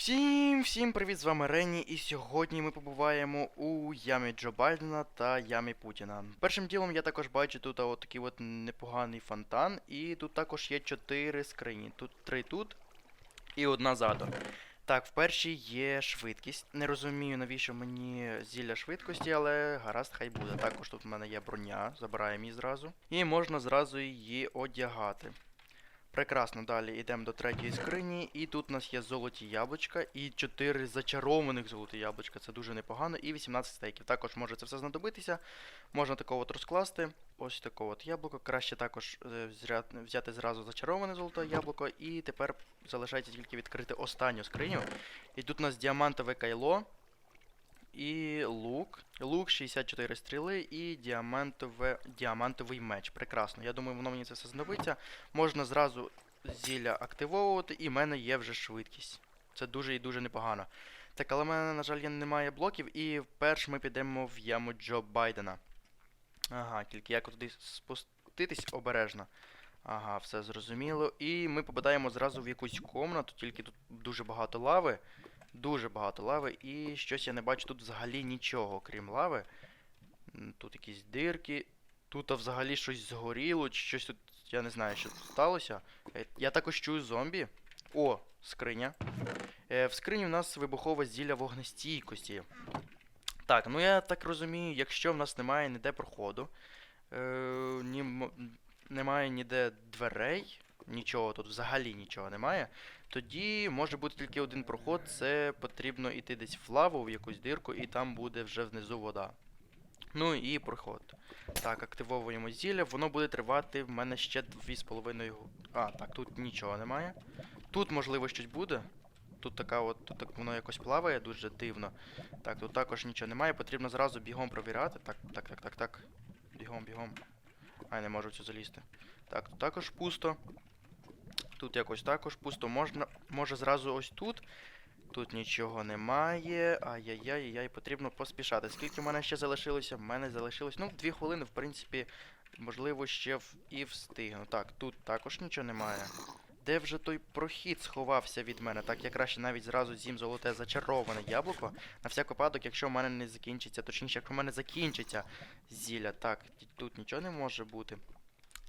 Всім всім привіт, з вами Рені, і сьогодні ми побуваємо у ямі Джо Байдена та ямі Путіна. Першим ділом я також бачу тут от такий от непоганий фонтан, і тут також є чотири скрині. Тут три тут і одна ззаду. Так, в першій є швидкість. Не розумію, навіщо мені зілля швидкості, але гаразд, хай буде. Також тут в мене є броня, забираємо її зразу. І можна зразу її одягати. Прекрасно, далі йдемо до третьої скрині, і тут у нас є золоті яблучка і 4 зачарованих золоті яблучка. Це дуже непогано. І 18 стейків. Також може це все знадобитися. Можна такого от розкласти. Ось такого от яблуко. Краще також е, взяти зразу зачароване золоте яблуко. І тепер залишається тільки відкрити останню скриню. І тут у нас діамантове кайло. І лук. Лук, 64 стріли і діамантове, діамантовий меч. Прекрасно. Я думаю, воно мені це все знадобиться. Можна зразу зілля активовувати, і в мене є вже швидкість. Це дуже і дуже непогано. Так, але в мене, на жаль, немає блоків, і вперш ми підемо в яму Джо Байдена. Ага, тільки як туди спуститись обережно. Ага, все зрозуміло. І ми попадаємо зразу в якусь комнату, тільки тут дуже багато лави. Дуже багато лави, і щось я не бачу тут взагалі нічого, крім лави. Тут якісь дирки. Тут взагалі щось згоріло, чи щось тут. Я не знаю, що тут сталося. Е, Я також чую зомбі. О, скриня. Е, в скрині у нас вибухове зілля вогнестійкості. Так, ну я так розумію, якщо в нас немає ніде проходу, е, ні, немає ніде дверей, нічого тут взагалі нічого немає, тоді може бути тільки один проход, це потрібно йти десь в лаву, в якусь дирку, і там буде вже внизу вода. Ну і проход. Так, активовуємо зілля, воно буде тривати в мене ще 2,5 гу- А, так, тут нічого немає. Тут, можливо, щось буде. Тут така от, тут так воно якось плаває дуже дивно. Так, тут також нічого немає, потрібно зразу бігом провіряти. Так, так, так, так, так. Бігом, бігом. А, не можу цю залізти. Так, тут також пусто. Тут якось також пусто. Можна, може зразу ось тут. Тут нічого немає. Ай-яй-яй-яй, потрібно поспішати. Скільки в мене ще залишилося? В мене залишилось. Ну, дві хвилини, в принципі, можливо, ще в... і встигну. Так, тут також нічого немає. Де вже той прохід сховався від мене? Так, я краще навіть зразу з'їм золоте зачароване яблуко. На всяк випадок, якщо в мене не закінчиться, точніше, якщо в мене закінчиться зілля. Так, тут нічого не може бути.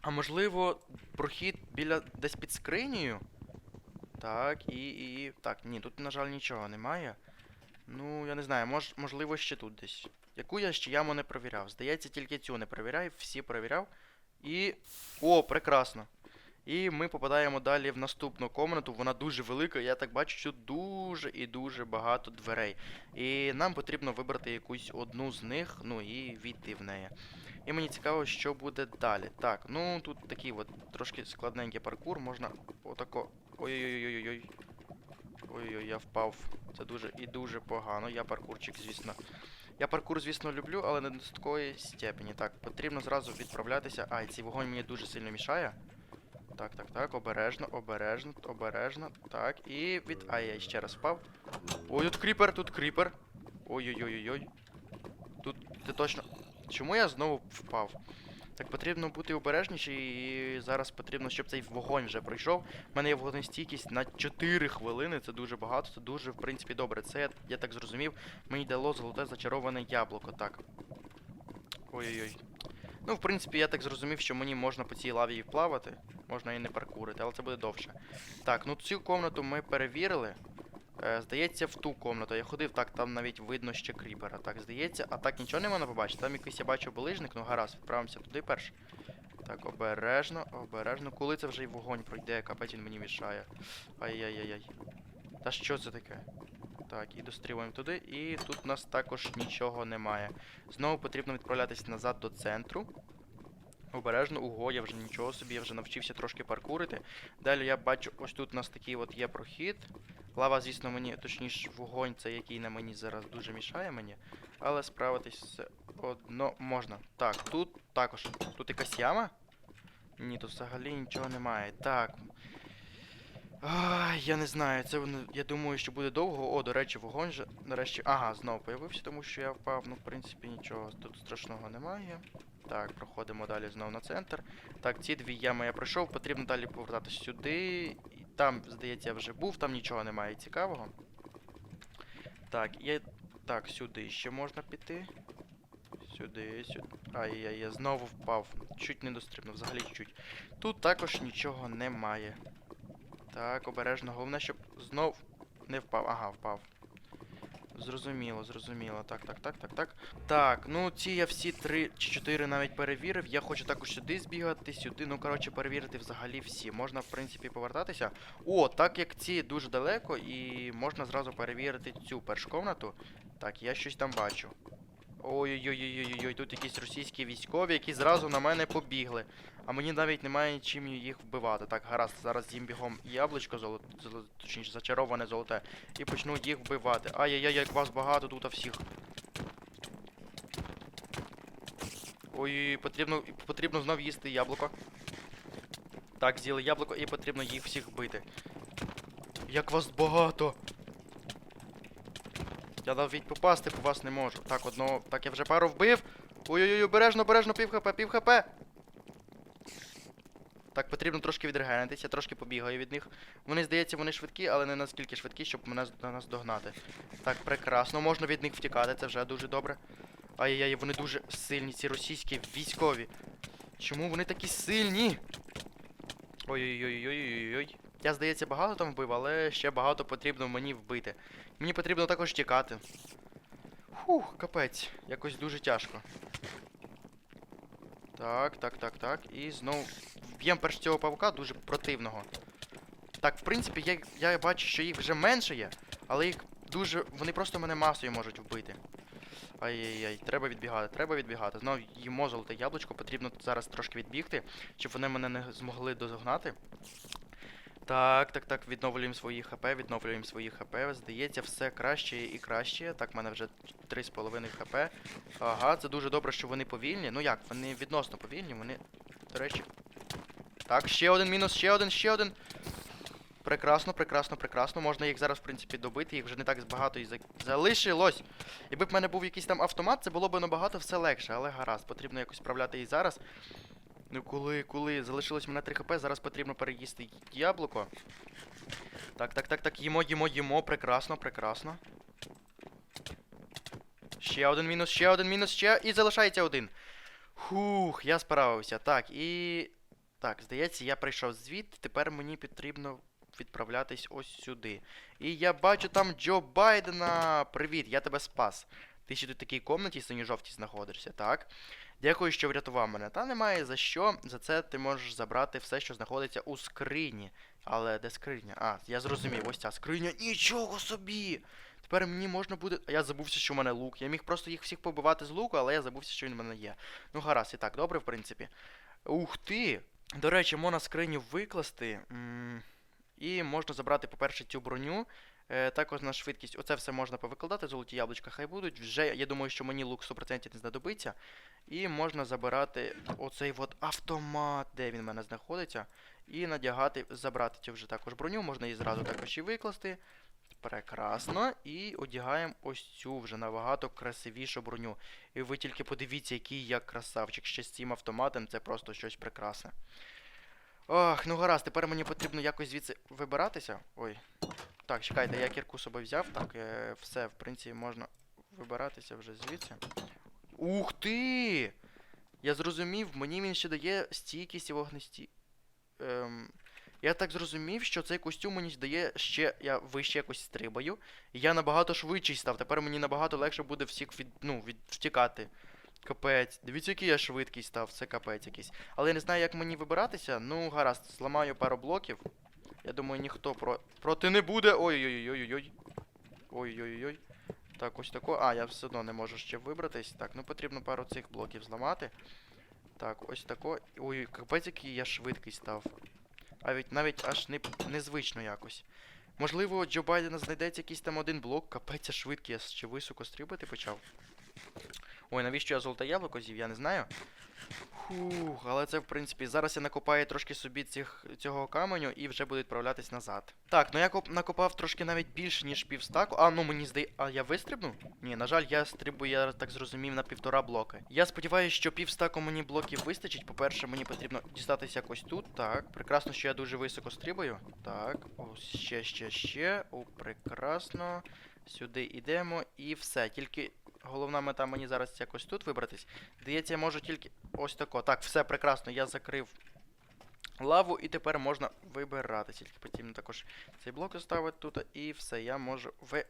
А можливо, прохід біля десь під скринію? Так, і, і. Так, ні, тут, на жаль, нічого немає. Ну, я не знаю, мож, можливо, ще тут десь. Яку я ще яму не провіряв? Здається, тільки цю не провіряв, всі провіряв. І. О, прекрасно. І ми попадаємо далі в наступну комнату. Вона дуже велика. Я так бачу, що дуже і дуже багато дверей. І нам потрібно вибрати якусь одну з них, ну і війти в неї. І мені цікаво, що буде далі. Так, ну тут такий от трошки складненький паркур, можна отако. Ой-ой-ой-ой-ой. Ой-ой, я впав. Це дуже і дуже погано. Я паркурчик, звісно. Я паркур, звісно, люблю, але не до такої степені. Так, потрібно зразу відправлятися. Ай, цей вогонь мені дуже сильно мішає. Так, так, так, обережно, обережно, обережно. Так, і від. Ай, я ще раз впав. Ой, тут кріпер, тут кріпер. Ой-ой-ой-ой-ой. Тут ти точно. Чому я знову впав? Так потрібно бути обережніше, і зараз потрібно, щоб цей вогонь вже пройшов. У мене є вогнестійкість на 4 хвилини, це дуже багато, це дуже, в принципі, добре. Це, я, я так зрозумів, мені дало золоте зачароване яблуко, так. Ой-ой-ой. Ну, в принципі, я так зрозумів, що мені можна по цій лаві і плавати, можна і не паркурити, але це буде довше. Так, ну цю комнату ми перевірили. Е, здається, в ту комнату. Я ходив, так, там навіть видно ще кріпера. Так, здається, а так нічого не можна побачити. Там якийсь я бачу булижник, ну гаразд, відправимося туди перш. Так, обережно, обережно. Коли це вже й вогонь пройде, капець він мені мішає. Ай-яй-яй-яй. Та що це таке? Так, і дострілуємо туди, і тут у нас також нічого немає. Знову потрібно відправлятися назад до центру. Обережно, ого, я вже нічого собі, я вже навчився трошки паркурити. Далі я бачу, ось тут у нас такий от є прохід. Лава, звісно, мені, точніше, вогонь, це який на мені зараз дуже мішає мені. Але справитись все одно можна. Так, тут також. Тут якась яма? Ні, тут взагалі нічого немає. Так. Ай, я не знаю, це я думаю, що буде довго. О, до речі, вогонь же нарешті. Ага, знову появився, тому що я впав. Ну, в принципі, нічого тут страшного немає. Так, проходимо далі знову на центр. Так, ці дві ями я пройшов, потрібно далі повертатися сюди. І там, здається, я вже був, там нічого немає цікавого. Так, є. Так, сюди ще можна піти. Сюди, сюди. Ай-яй, я знову впав. Чуть не дострибнув, взагалі чуть. Тут також нічого немає. Так, обережно. Головне, щоб знов не впав. Ага, впав. Зрозуміло, зрозуміло. Так, так, так, так, так. Так, ну ці я всі три чи чотири навіть перевірив. Я хочу також сюди збігати, сюди. Ну, коротше, перевірити взагалі всі. Можна, в принципі, повертатися. О, так як ці дуже далеко, і можна зразу перевірити цю першу комнату. Так, я щось там бачу. Ой-ой-ой-ой-ой, тут якісь російські військові, які зразу на мене побігли. А мені навіть немає чим їх вбивати. Так, гаразд, зараз їм бігом яблучко золоте, точніше, зачароване золоте. І почну їх вбивати. Ай-яй-яй, як вас багато тут а всіх. Ой, потрібно, потрібно знов їсти яблуко. Так, з'їли яблуко і потрібно їх всіх вбити. Як вас багато! Я навіть попасти по вас не можу. Так, одного. Так, я вже пару вбив. Ой-ой-ой, обережно, обережно, пів хп, пів хп. Так, потрібно трошки відрегенитись, я трошки побігаю від них. Вони, здається, вони швидкі, але не наскільки швидкі, щоб мене на нас догнати. Так, прекрасно, можна від них втікати, це вже дуже добре. Ай-яй-яй, вони дуже сильні, ці російські військові. Чому вони такі сильні? Ой-ой-ой-ой-ой-ой. Я, здається, багато там вбив, але ще багато потрібно мені вбити. Мені потрібно також тікати. Фух, капець. Якось дуже тяжко. Так, так, так, так. І знову вб'ємо перш цього павука дуже противного. Так, в принципі, я, я бачу, що їх вже менше є, але їх дуже. Вони просто мене масою можуть вбити. Ай-яй-яй, треба відбігати, треба відбігати. Знову їмо золоте яблучко, потрібно зараз трошки відбігти, щоб вони мене не змогли дозогнати. Так, так, так, відновлюємо свої хп, відновлюємо свої хп. Здається, все краще і краще. Так, в мене вже 3,5 хп. Ага, це дуже добре, що вони повільні. Ну як, вони відносно повільні, вони, до речі. Так, ще один мінус, ще один, ще один. Прекрасно, прекрасно, прекрасно. Можна їх зараз, в принципі, добити, їх вже не так багато і за- залишилось. Якби в мене був якийсь там автомат, це було б набагато все легше, але гаразд, потрібно якось справляти і зараз. Ну коли, коли залишилось мене 3 хп, зараз потрібно переїсти яблуко. Так, так, так, так, їмо, їмо, їмо, прекрасно, прекрасно. Ще один мінус, ще один мінус, ще. І залишається один. Хух, я справився. Так, і. Так, здається, я прийшов звідти, тепер мені потрібно відправлятись ось сюди. І я бачу там Джо Байдена. Привіт, я тебе спас. Ти ще тут в такій комнаті синьо-жовтій знаходишся, так? Дякую, що врятував мене. Та немає за що. За це ти можеш забрати все, що знаходиться у скрині. Але де скриня? А, я зрозумів, ось ця скриня. Нічого собі! Тепер мені можна буде. А я забувся, що в мене лук. Я міг просто їх всіх побивати з луку, але я забувся, що він в мене є. Ну гаразд, і так, добре, в принципі. Ух ти! До речі, можна скриню викласти. І можна забрати, по-перше, цю броню. Е, також на швидкість. Оце все можна повикладати, золоті яблучка хай будуть. Вже я думаю, що мені лук 100% не знадобиться. І можна забирати оцей от автомат, де він в мене знаходиться. І надягати, забрати вже також броню, можна її зразу також і викласти. Прекрасно. І одягаємо ось цю вже набагато красивішу броню. І ви тільки подивіться, який я красавчик. Ще з цим автоматом це просто щось прекрасне. Ох, ну гаразд, тепер мені потрібно якось звідси вибиратися. Ой. Так, чекайте, я кірку з собою взяв. Так, е, все, в принципі, можна вибиратися вже звідси. Ух ти! Я зрозумів, мені він ще дає стійкість і вогнесті. Ем, я так зрозумів, що цей костюм мені дає ще. Я вище якось стрибаю. І я набагато швидший став. Тепер мені набагато легше буде всіх від, ну, від, втікати. Капець. Дивіться, який я швидкий став, це капець якийсь. Але я не знаю, як мені вибиратися. Ну, гаразд, зламаю пару блоків. Я думаю, ніхто про... проти не буде. Ой-ой-ой-ой-ой. Ой-ой-ой. Так, ось тако. А, я все одно не можу ще вибратись. Так, ну потрібно пару цих блоків зламати. Так, ось тако. Ой, капець, який я швидкий став. А від навіть аж не, незвично якось. Можливо, Джо Байдена знайдеться якийсь там один блок. Капець, швидкий, я ще високо стрибати почав. Ой, навіщо я золоте яблуко з'їв, я не знаю. Фух, але це в принципі. Зараз я накопаю трошки собі цих, цього каменю і вже буду відправлятись назад. Так, ну я коп- накопав трошки навіть більше, ніж півстаку. А, ну мені здає. А я вистрибну? Ні, на жаль, я стрибую, я так зрозумів, на півтора блоки. Я сподіваюся, що півстаку мені блоків вистачить. По-перше, мені потрібно дістатися якось тут. Так, прекрасно, що я дуже високо стрибаю. Так, ось ще, ще, ще. О, прекрасно. Сюди йдемо і все. Тільки головна мета мені зараз якось тут вибратись. Здається, я можу тільки ось тако. Так, все прекрасно, я закрив лаву і тепер можна вибирати. Тільки потрібно також цей блок оставити тут і все, я можу ви.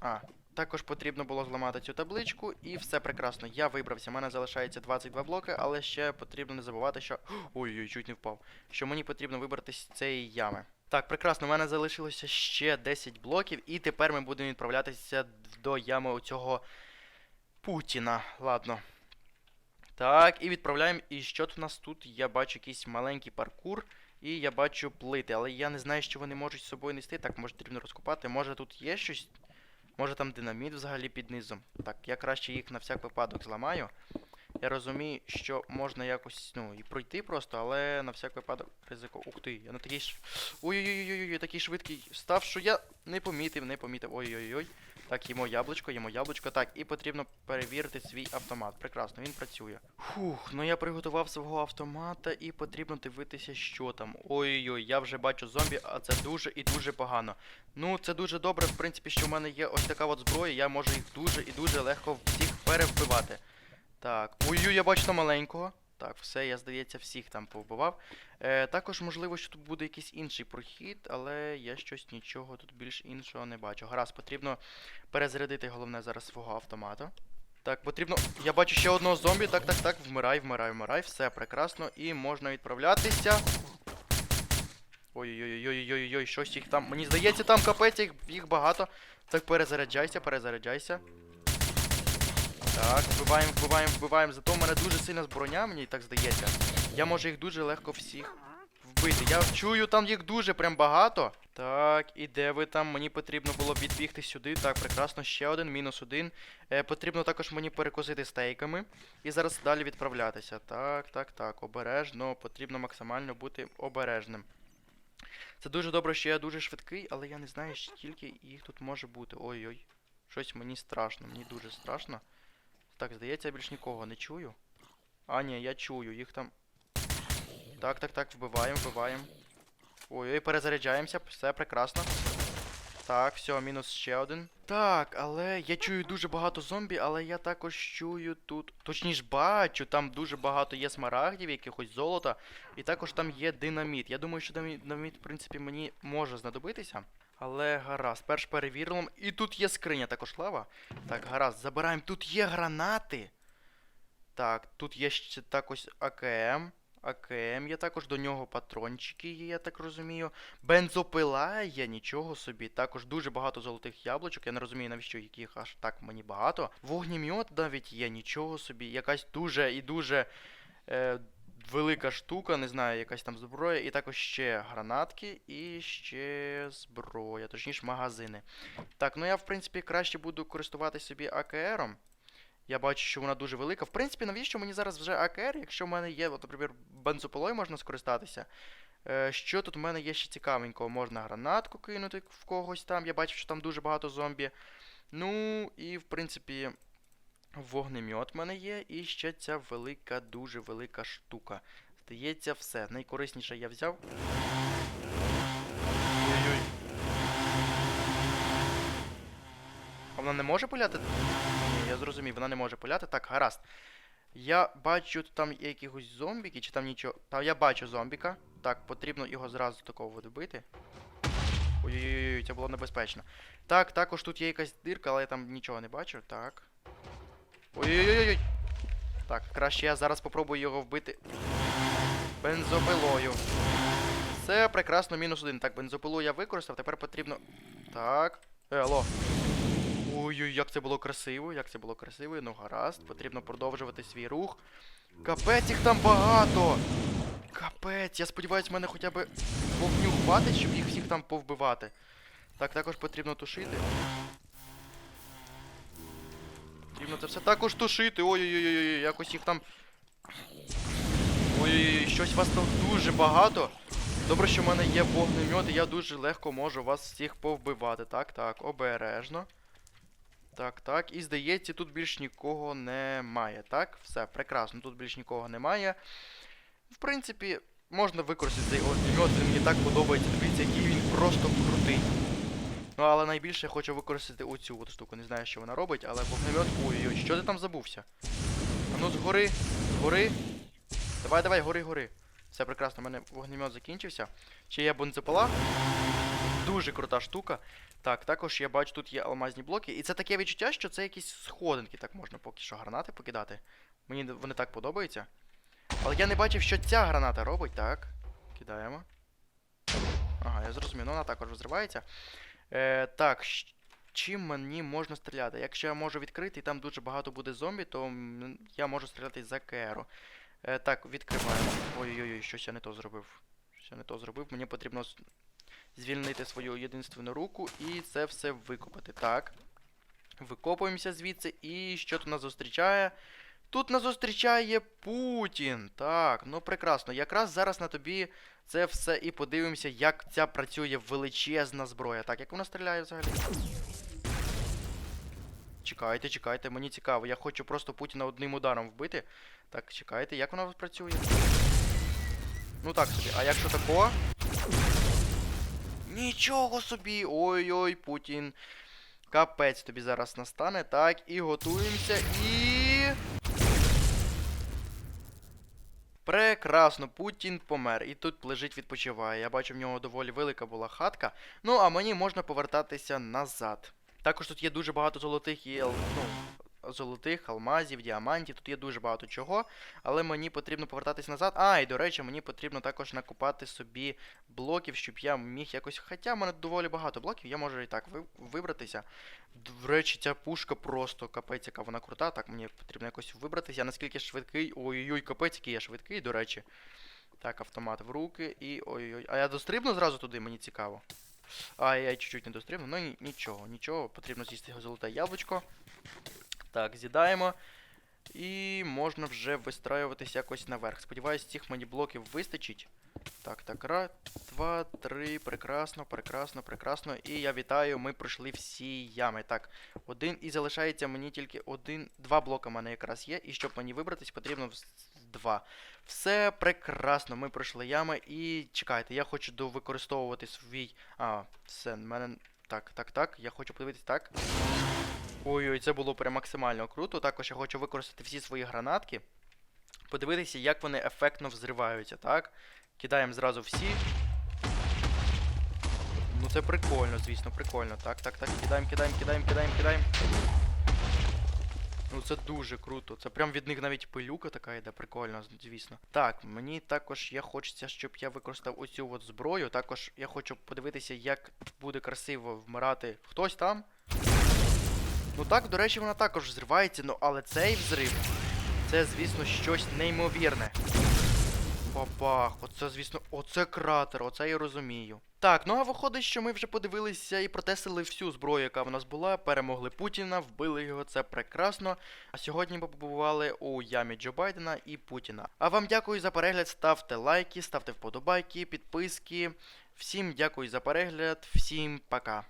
А, також потрібно було зламати цю табличку, і все прекрасно. Я вибрався. У мене залишається 22 блоки, але ще потрібно не забувати, що. Ой-ой, чуть не впав. Що мені потрібно вибратися з цієї ями. Так, прекрасно, у мене залишилося ще 10 блоків, і тепер ми будемо відправлятися до ями оцього Путіна. Ладно. Так, і відправляємо. І що тут у нас тут? Я бачу якийсь маленький паркур. І я бачу плити, але я не знаю, що вони можуть з собою нести. Так, може потрібно розкопати. Може тут є щось? Може там динаміт взагалі під низом. Так, я краще їх на всяк випадок зламаю. Я розумію, що можна якось, ну, і пройти просто, але на всяк випадок ризику. Ух ти, я на такий ш... Ой-ой-ой, я такий швидкий став, що я не помітив, не помітив. Ой-ой-ой. Так, їмо яблучко, їмо яблучко. Так, і потрібно перевірити свій автомат. Прекрасно, він працює. Фух, ну я приготував свого автомата і потрібно дивитися, що там. Ой-ой-ой, я вже бачу зомбі, а це дуже і дуже погано. Ну, це дуже добре, в принципі, що в мене є ось така от зброя, я можу їх дуже і дуже легко всіх перевбивати. Так, ой-ой, я бачу маленького. Так, все, я, здається, всіх там повбивав. Е, також, можливо, що тут буде якийсь інший прохід, але я щось нічого тут більш іншого не бачу. Гаразд, потрібно перезарядити головне зараз свого автомата. Так, потрібно. Я бачу ще одного зомбі. Так, так, так. Вмирай, вмирай, вмирай. Все прекрасно. І можна відправлятися. Ой-ой-ой-ой-ой-ой, щось їх там. Мені здається, там капець, їх, їх багато. Так, перезаряджайся, перезаряджайся. Так, вбиваємо, вбиваємо, вбиваємо. Зато в мене дуже сильна зброня, мені так здається. Я можу їх дуже легко всіх вбити. Я чую, там їх дуже прям багато. Так, і де ви там? Мені потрібно було відбігти сюди. Так, прекрасно, ще один, мінус один. Е, потрібно також мені перекусити стейками. І зараз далі відправлятися. Так, так, так. Обережно, потрібно максимально бути обережним. Це дуже добре, що я дуже швидкий, але я не знаю, скільки їх тут може бути. Ой-ой. Щось мені страшно, мені дуже страшно. Так, здається, я більш нікого не чую. А, ні, я чую, їх там. Так, так, так, вбиваємо, вбиваємо. Ой-ой, перезаряджаємося, все прекрасно. Так, все, мінус ще один. Так, але я чую дуже багато зомбі, але я також чую тут. Точніше, бачу, там дуже багато є смарагдів, якихось золота. І також там є динаміт. Я думаю, що динаміт, в принципі, мені може знадобитися. Але гаразд, перш перевіримо. І тут є скриня, також лава. Так, гаразд, забираємо. Тут є гранати. Так, тут є ще також АКМ. АКМ є також, до нього патрончики є, я так розумію. Бензопила є, нічого собі. Також дуже багато золотих яблучок. Я не розумію, навіщо яких аж так мені багато. Вогнімет навіть є, нічого собі. Якась дуже і дуже е, велика штука, не знаю, якась там зброя. І також ще гранатки і ще зброя, точніше магазини. Так, ну я в принципі краще буду користуватися собі АКРом. Я бачу, що вона дуже велика. В принципі, навіщо мені зараз вже АКР, якщо в мене є, от, наприклад, бензопилою можна скористатися. Е, що тут в мене є ще цікавенького? Можна гранатку кинути в когось там. Я бачив, що там дуже багато зомбі. Ну, і в принципі, вогнемет в мене є. І ще ця велика, дуже велика штука. Здається, все. Найкорисніше я взяв. Ой-ой. А вона не може пуляти? Я зрозумів, вона не може пуляти. Так, гаразд. Я бачу, там є якихось зомбіки, чи там нічого. Та я бачу зомбіка. Так, потрібно його зразу такого добити. Ой-ой-ой, це було небезпечно. Так, також тут є якась дирка, але я там нічого не бачу. Так. Ой-ой-ой. Так, краще я зараз попробую його вбити. Бензопилою. Все, прекрасно, мінус один. Так, бензопилу я використав, тепер потрібно. Так. Е, алло. Ой-ой, як це було красиво, як це було красиво, ну гаразд, потрібно продовжувати свій рух. Капець їх там багато! Капець, я сподіваюся, в мене хоча б вогню хватить, щоб їх всіх там повбивати. Так, також потрібно тушити. Потрібно це все також тушити. Ой-ой-ой, якось їх там. Ой-ой-ой, щось вас там дуже багато. Добре, що в мене є вогнемет, і я дуже легко можу вас всіх повбивати. Так, так, обережно. Так, так. І здається, тут більш нікого немає. Так, все, прекрасно, тут більш нікого немає. В принципі, можна використати цей огнемет, він мені так подобається. Дивіться, який він просто крутий. Ну, але найбільше я хочу використати оцю от штуку. Не знаю, що вона робить, але вогнемет. Ой-ой-ой, що ти там забувся? А ну згори, згори. Давай, давай, гори, гори. Все прекрасно, у мене вогнемет закінчився. Ще є бензопила. Дуже крута штука. Так, також я бачу, тут є алмазні блоки. І це таке відчуття, що це якісь сходинки, так можна поки що гранати покидати. Мені вони так подобаються. Але я не бачив, що ця граната робить. Так. Кидаємо. Ага, я зрозумів, ну вона також взривається. Е, так, чим мені можна стріляти? Якщо я можу відкрити і там дуже багато буде зомбі, то я можу стріляти за КРу. Е, так, відкриваємо. Ой-ой-ой, щось я не то зробив. Щось я не то зробив. Мені потрібно звільнити свою єдинственну руку і це все викопати. Так. Викопуємося звідси. І що тут нас зустрічає? Тут нас зустрічає Путін. Так, ну прекрасно. Якраз зараз на тобі це все і подивимося, як ця працює величезна зброя. Так, як вона стріляє взагалі? Чекайте, чекайте, мені цікаво. Я хочу просто Путіна одним ударом вбити. Так, чекайте, як вона працює? Ну так собі, а якщо тако? Нічого собі! Ой-ой, Путін. Капець тобі зараз настане. Так, і готуємося, і. Прекрасно, Путін помер. І тут лежить, відпочиває. Я бачу, в нього доволі велика була хатка. Ну, а мені можна повертатися назад. Також тут є дуже багато золотих і ну, золотих, алмазів, діамантів, тут є дуже багато чого, але мені потрібно повертатись назад. А, і до речі, мені потрібно також накопати собі блоків, щоб я міг якось. Хоча в мене доволі багато блоків, я можу і так вибратися. До речі, ця пушка просто капець, яка вона крута. Так, мені потрібно якось вибратися. Я наскільки швидкий. Ой-ой-ой, капець, який я швидкий, до речі. Так, автомат в руки і. ой-ой. А я дострибну зразу туди, мені цікаво. А, я чуть-чуть не дострибну, ну нічого, нічого, потрібно з'їсти золоте яблучко. Так, з'їдаємо. І можна вже вистраюватись якось наверх. Сподіваюсь, цих мені блоків вистачить. Так, так, раз, два, три. Прекрасно, прекрасно, прекрасно. І я вітаю, ми пройшли всі ями. Так, один і залишається мені тільки один. Два блока в мене якраз є. І щоб мені вибратись, потрібно два. Все прекрасно, ми пройшли ями. І чекайте, я хочу довикористовувати свій. А, все, в мене. Так, так, так. Я хочу подивитись так. Ой-ой, це було прям максимально круто. Також я хочу використати всі свої гранатки. Подивитися, як вони ефектно взриваються, так? Кидаємо зразу всі. Ну це прикольно, звісно, прикольно. Так, так, так, кидаємо, кидаємо, кидаємо, кидаємо, кидаємо. Ну це дуже круто. Це прям від них навіть пилюка така йде, прикольно, звісно. Так, мені також я хочеться, щоб я використав оцю от зброю. Також я хочу подивитися, як буде красиво вмирати хтось там. Ну так, до речі, вона також взривається, ну але цей взрив, це, звісно, щось неймовірне. Бабах, оце, звісно, оце кратер, оце я розумію. Так, ну а виходить, що ми вже подивилися і протестили всю зброю, яка в нас була, перемогли Путіна, вбили його, це прекрасно. А сьогодні ми побували у ямі Джо Байдена і Путіна. А вам дякую за перегляд, ставте лайки, ставте вподобайки, підписки. Всім дякую за перегляд, всім пока.